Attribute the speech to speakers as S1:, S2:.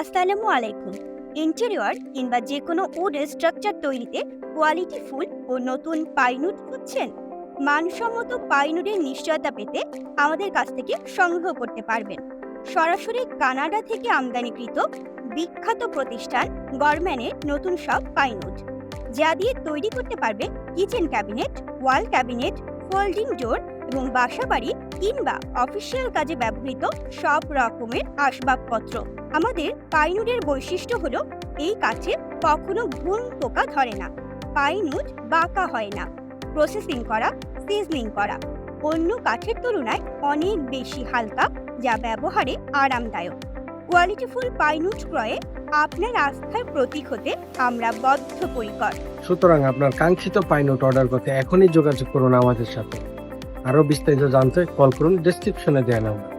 S1: আসসালামু আলাইকুম। ইন্টেরিয়র কিংবা যে কোনো উডের স্ট্রাকচার তৈরিতে কোয়ালিটি ফুল ও নতুন পাইনুট খুঁজছেন? মানসম্মত পাইনুটের নিশ্চয়তা পেতে আমাদের কাছ থেকে সংগ্রহ করতে পারবেন। সরাসরি কানাডা থেকে আমদানিকৃত বিখ্যাত প্রতিষ্ঠান গরম্যানের নতুন সব পাইনুট যা দিয়ে তৈরি করতে পারবে kitchen cabinet, wall cabinet, folding door এবং বাসাবাড়ি কিংবা অফিসিয়াল কাজে ব্যবহৃত সব রকমের আসবাবপত্র। আমাদের পাইনুডের বৈশিষ্ট্য হলো, এই কাছে কখনো ঘুম পোকা ধরে না। পাইনুড বাঁকা হয় না। প্রসেসিং করা, সিজনিং করা। অন্য কাঠের তুলনায় অনেক বেশি হালকা, যা ব্যবহারে আরামদায়ক। কোয়ালিটিফুল পাইনুড ক্রয়ে আপনার আস্থার প্রতীক হতে আমরা বদ্ধপরিকর।
S2: সুতরাং আপনার কাঙ্ক্ষিত পাইনোট অর্ডার করতে এখনই যোগাযোগ করুন আমাদের সাথে। আরও বিস্তারিত জানতে কল করুন ডেসক্রিপশনে দেওয়া নাম্বার।